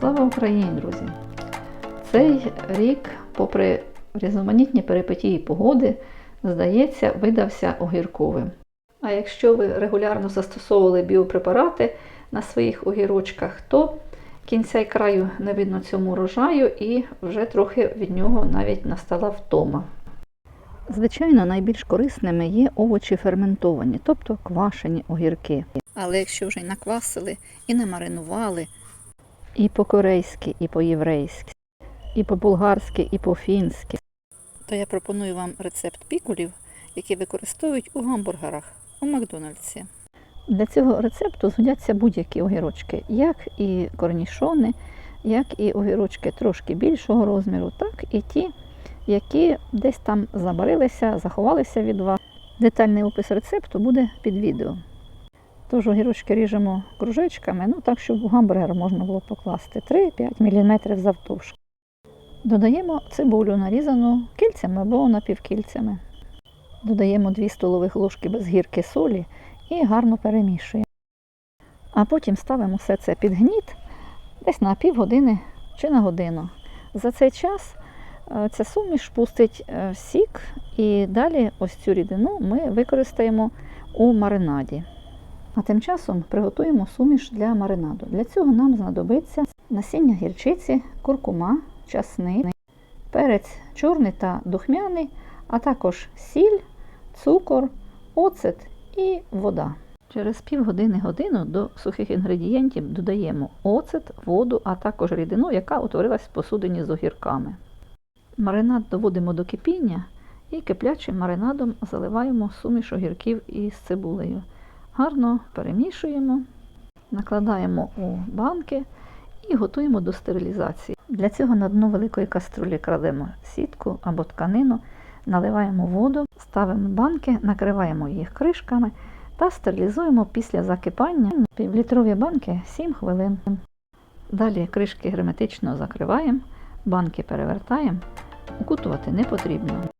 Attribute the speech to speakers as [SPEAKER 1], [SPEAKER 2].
[SPEAKER 1] Слава Україні, друзі! Цей рік, попри різноманітні перипетії погоди, здається, видався огірковим. А якщо ви регулярно застосовували біопрепарати на своїх огірочках, то кінця й краю не видно цьому рожаю і вже трохи від нього навіть настала втома. Звичайно, найбільш корисними є овочі ферментовані, тобто квашені огірки. Але якщо вже й наквасили і намаринували, і по-корейськи, і по-єврейськи, і по-булгарськи, і по-фінськи, то я пропоную вам рецепт пікулів, які використовують у гамбургерах у Макдональдсі. Для цього рецепту згодяться будь-які огірочки, як і корнішони, як і огірочки трошки більшого розміру, так і ті, які десь там забарилися, заховалися від вас. Детальний опис рецепту буде під відео. Тож огірочки ріжемо кружечками, ну так, щоб у гамбургер можна було покласти 3-5 мм завтовшки. Додаємо цибулю нарізану кільцями або напівкільцями. Додаємо 2 столових ложки без гірки солі і гарно перемішуємо. А потім ставимо все це під гніт десь на півгодини чи на годину. За цей час е, ця суміш пустить е, сік, і далі ось цю рідину ми використаємо у маринаді. А тим часом приготуємо суміш для маринаду. Для цього нам знадобиться насіння гірчиці, куркума, часник, перець чорний та духмяний, а також сіль, цукор, оцет і вода. Через півгодини годину до сухих інгредієнтів додаємо оцет, воду, а також рідину, яка утворилась в посудині з огірками. Маринад доводимо до кипіння і киплячим маринадом заливаємо суміш огірків із цибулею. Гарно перемішуємо, накладаємо у банки і готуємо до стерилізації. Для цього на дно великої каструлі кладемо сітку або тканину, наливаємо воду, ставимо банки, накриваємо їх кришками та стерилізуємо після закипання півлітрові банки 7 хвилин. Далі кришки герметично закриваємо, банки перевертаємо, укутувати не потрібно.